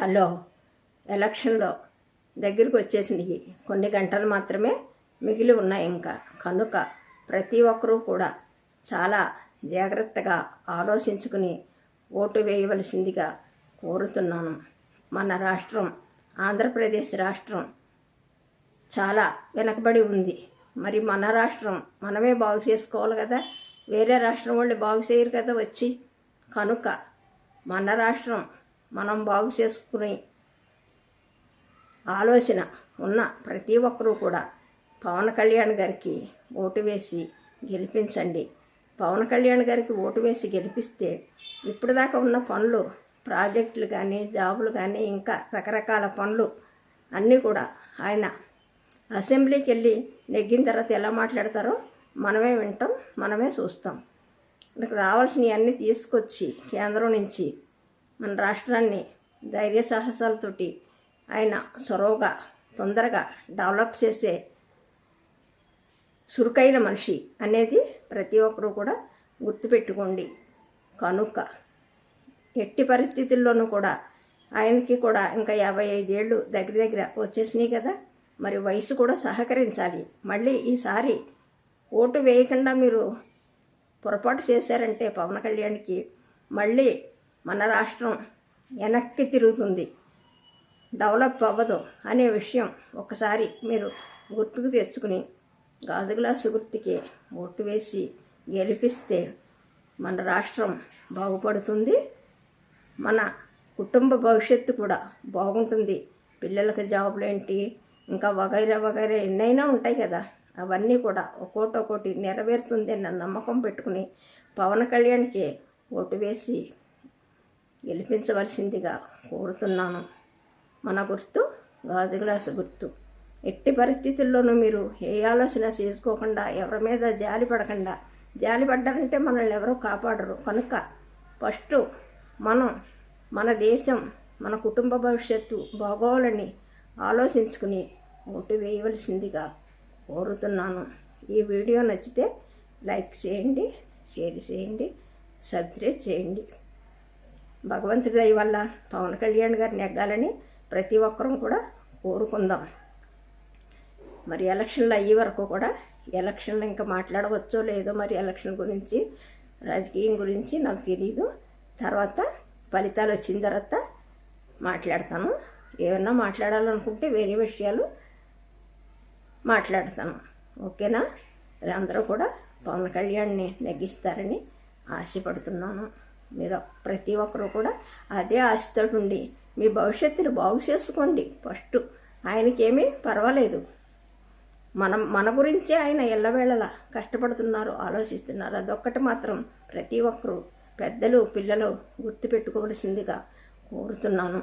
Hello ఎలక్షన్లో దగ్గరికి వచ్చేసినాయి కొన్ని గంటలు మాత్రమే మిగిలి ఉన్నాయి ఇంకా. కనుక ప్రతి ఒక్కరూ కూడా చాలా జాగ్రత్తగా ఆలోచించుకుని ఓటు వేయవలసిందిగా కోరుతున్నాను. మన రాష్ట్రం ఆంధ్రప్రదేశ్ రాష్ట్రం చాలా వెనకబడి ఉంది. మరి మన రాష్ట్రం మనమే బాగు చేసుకోవాలి కదా? వేరే రాష్ట్రం వాళ్ళు బాగు చేయరు కదా వచ్చి? కనుక మన రాష్ట్రం మనం బాగు చేసుకుని ఆలోచన ఉన్న ప్రతి ఒక్కరూ కూడా పవన్ కళ్యాణ్ గారికి ఓటు వేసి గెలిపించండి. పవన్ కళ్యాణ్ గారికి ఓటు వేసి గెలిపిస్తే ఇప్పటిదాకా ఉన్న పనులు ప్రాజెక్టులు కానీ జాబులు కానీ ఇంకా రకరకాల పనులు అన్నీ కూడా ఆయన అసెంబ్లీకి వెళ్ళి నెగ్గిన తర్వాత ఎలా మాట్లాడతారో మనమే వింటాం మనమే చూస్తాం. మనకు రావాల్సినవి అన్నీ తీసుకొచ్చి కేంద్రం నుంచి మన రాష్ట్రాన్ని ధైర్య సాహసాలతోటి ఆయన చొరవగా తొందరగా డెవలప్ చేసే చురుకైన మనిషి అనేది ప్రతి ఒక్కరూ కూడా గుర్తుపెట్టుకోండి. కనుక ఎట్టి పరిస్థితుల్లోనూ కూడా ఆయనకి కూడా ఇంకా యాభై ఐదేళ్ళు దగ్గర దగ్గర వచ్చేసినాయి కదా మరి వయసు కూడా సహకరించాలి. మళ్ళీ ఈసారి ఓటు వేయకుండా మీరు పొరపాటు చేశారంటే పవన్ కళ్యాణ్కి మళ్ళీ మన రాష్ట్రం వెనక్కి తిరుగుతుంది. డెవలప్ అవ్వదు అనే విషయం ఒకసారి మీరు గుర్తుకు తెచ్చుకుని గాజు గ్లాసు గుర్తుకి ఓటు వేసి గెలిపిస్తే మన రాష్ట్రం బాగుపడుతుంది. మన కుటుంబ భవిష్యత్తు కూడా బాగుంటుంది. పిల్లలకి జాబులు ఏంటి? ఇంకా వగైరా వగైరా ఎన్నైనా ఉంటాయి కదా. అవన్నీ కూడా ఒక్కోటి ఒక్కోటి నెరవేరుతుంది అన్న నమ్మకం పెట్టుకుని పవన్ కళ్యాణ్కి ఓటు వేసి గెలిపించవలసిందిగా కోరుతున్నాను. మన గుర్తు గాజు గ్లాసు గుర్తు. ఎట్టి పరిస్థితుల్లోనూ మీరు ఏ ఆలోచన చేసుకోకుండా ఎవరి మీద జాలి పడకుండా జాలి పడ్డారంటే మనల్ని ఎవరూ కాపాడరు. కనుక ఫస్ట్ మనం మన దేశం మన కుటుంబ భవిష్యత్తు బాగోవాలని ఆలోచించుకుని ఓటు వేయవలసిందిగా కోరుతున్నాను. ఈ వీడియో నచ్చితే లైక్ చేయండి షేర్ చేయండి సబ్స్క్రైబ్ చేయండి. భగవంతుడి దయ వల్ల పవన్ కళ్యాణ్ గారు నెగ్గాలని ప్రతి ఒక్కరూ కూడా కోరుకుందాం. మరి ఎలక్షన్లు అయ్యే వరకు కూడా ఎలక్షన్లు ఇంకా మాట్లాడవచ్చో లేదో మరి ఎలక్షన్ గురించి రాజకీయం గురించి నాకు తెలియదు తర్వాత ఫలితాలు వచ్చిన తర్వాత మాట్లాడతాను. ఏమన్నా మాట్లాడాలనుకుంటే వేరే విషయాలు మాట్లాడతాను. ఓకేనా? అందరూ కూడా పవన్ కళ్యాణ్ని నెగ్గిస్తారని ఆశపడుతున్నాను. మీరు ప్రతి ఒక్కరు కూడా అదే ఆశతో ఉండి మీ భవిష్యత్తుని బాగు చేసుకోండి ఫస్ట్. ఆయనకేమీ పర్వాలేదు. మనం మన గురించే ఆయన ఎల్లవేళలా కష్టపడుతున్నారు ఆలోచిస్తున్నారు. అదొక్కటి మాత్రం ప్రతి ఒక్కరూ పెద్దలు పిల్లలు గుర్తుపెట్టుకోవలసిందిగా కోరుతున్నాను.